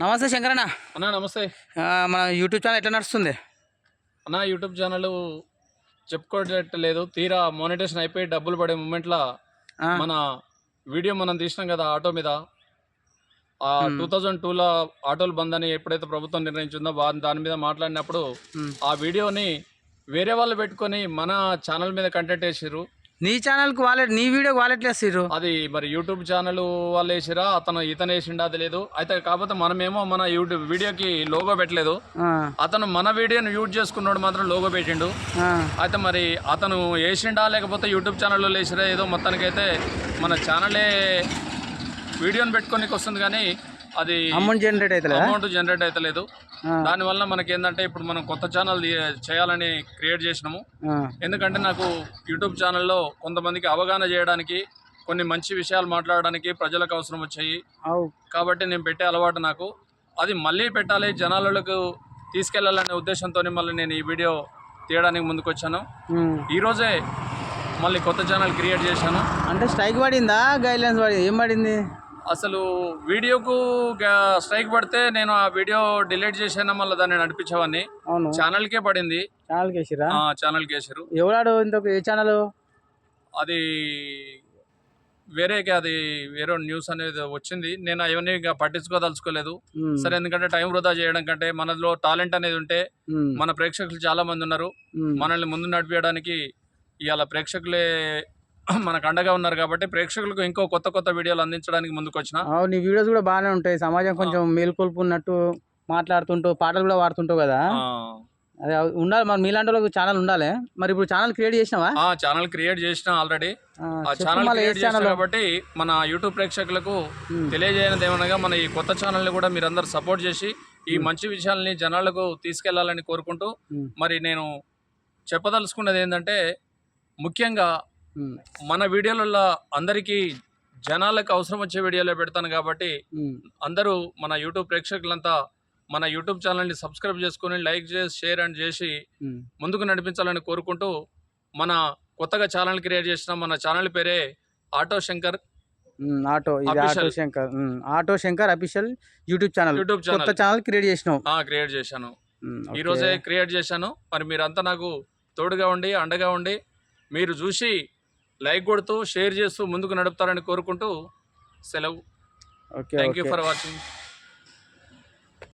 నమస్తే శంకరన్న. అన్నా నమస్తే. మన యూట్యూబ్ ఛానల్ ఎట్లా నడుస్తుంది? అన్నా యూట్యూబ్ ఛానల్ చెప్పుకోవట్లేదు తీరా మోనిటేషన్ అయిపోయి డబ్బులు పడే మూమెంట్లో మన వీడియో మనం తీసినాం కదా ఆటో మీద. ఆ. టూ థౌజండ్ టూలో ఆటోలు బంద్ అని ఎప్పుడైతే ప్రభుత్వం నిర్ణయించిందో దాని మీద మాట్లాడినప్పుడు. ఆ వీడియోని వేరే వాళ్ళు పెట్టుకొని మన ఛానల్ మీద కంటెంట్ వేసిర్రు. నీ ఛానల్కి వాలెట్ నీ వీడియోకి వాలెట్ వేసిర్రు అది మరి యూట్యూబ్ ఛానల్ వాళ్ళు వేసిరా అతను ఇతను వేసిండా అది లేదు అయితే కాకపోతే మనమేమో మన యూట్యూబ్ వీడియోకి లోగో పెట్టలేదు. అతను మన వీడియోని యూజ్ చేసుకున్నాడు మాత్రం లోగో పెట్టిండు. అయితే మరి అతను వేసిండా లేకపోతే యూట్యూబ్ ఛానల్లో వేసిరా ఏదో మొత్తానికైతే మన ఛానలే వీడియోని పెట్టుకోనికి వస్తుంది కానీ అది అమౌంట్ జనరేట్ అవుతుందా అమౌంట్ జనరేట్ అవుతలేదు దానివల్ల మనకి ఏంటంటే ఇప్పుడు మనం కొత్త ఛానల్ చేయాలని క్రియేట్ చేసినాము. ఎందుకంటే నాకు యూట్యూబ్ ఛానల్లో కొంతమందికి అవగాహన చేయడానికి కొన్ని మంచి విషయాలు మాట్లాడడానికి ప్రజలకు అవసరం వచ్చాయి. కాబట్టి నేను పెట్టే అలవాటు నాకు. అది మళ్ళీ పెట్టాలి జనాలకు తీసుకెళ్ళాలనే ఉద్దేశంతో మళ్ళీ నేను ఈ వీడియో తీయడానికి ముందుకు వచ్చాను. ఈరోజే మళ్ళీ కొత్త ఛానల్ క్రియేట్ చేశాను. అంటే స్ట్రైక్ పడిందా గైడ్ లైన్స్ పడింది ఏం పడింది? అసలు వీడియోకు స్ట్రైక్ పడితే నేను ఆ వీడియో డిలీట్ చేసాను మళ్ళీ దాన్ని నడిపించేవాడిని. అవును. ఛానల్కే పడింది. ఛానల్కి వేసారు? ఎవడాడు ఇంతకు ఏ ఛానల్? అది వేరేకి అది వేరే న్యూస్ అనేది వచ్చింది. నేను అవన్నీ ఇక పట్టించుకోదలుచుకోలేదు. సరే ఎందుకంటే టైం వృధా చేయడం కంటే మనలో టాలెంట్ అనేది ఉంటే మన ప్రేక్షకులు చాలా మంది ఉన్నారు. మనల్ని ముందు నడిపించడానికి ఇవాళ ప్రేక్షకులే మనకు అండగా ఉన్నారు కాబట్టి ప్రేక్షకులకు ఇంకో కొత్త కొత్త వీడియోలు అందించడానికి ముందుకు వచ్చిన నీ వీడియోస్ కూడా బాగానే ఉంటాయి. సమాజం కొంచెం మేల్కొల్పు ఉన్నట్టు మాట్లాడుతుంటూ పాటలు కూడా పాడుతుంటావు కదా. అదే ఉండాలి మరి మీలాంటి వాళ్ళకి ఛానల్ ఉండాలి. మరి ఇప్పుడు ఛానల్ క్రియేట్ చేసినావా? ఛానల్ క్రియేట్ చేసిన ఆల్రెడీ ఆ, ఛానల్ క్రియేట్ చేసిన కాబట్టి మన యూట్యూబ్ ప్రేక్షకులకు. తెలియజేయనిది ఏమనగా మన ఈ కొత్త ఛానల్ని కూడా మీరందరూ సపోర్ట్ చేసి ఈ మంచి విషయాల్ని జనాలకు తీసుకెళ్ళాలని కోరుకుంటూ. మరి నేను చెప్పదలుచుకున్నది ఏంటంటే ముఖ్యంగా మన వీడియోలలో అందరికీ జనాలకు అవసరం వచ్చే వీడియోలే పెడతాను కాబట్టి ఉమ్, అందరూ మన యూట్యూబ్ ప్రేక్షకులంతా మన యూట్యూబ్ ఛానల్ని సబ్స్క్రైబ్ చేసుకుని లైక్ చేసి షేర్ అండ్ చేసి ఉమ్. ముందుకు నడిపించాలని కోరుకుంటూ మన కొత్తగా ఛానల్ క్రియేట్ చేసిన మన ఛానల్ పేరే ఆటో శంకర్. ఆటో ఇది. Auto Shankar. Auto Shankar official YouTube channel. YouTube కొత్త ఛానల్. క్రియేట్ చేసినావు క్రియేట్ చేశాను. ఈ. రోజే క్రియేట్ చేశాను. మరి మీరంతా నాకు తోడుగా ఉండి అండగా ఉండి మీరు చూసి లైక్ కొడుతూ షేర్ చేస్తూ ముందుకు నడుపుతారని కోరుకుంటూ సెలవు. Thank you for watching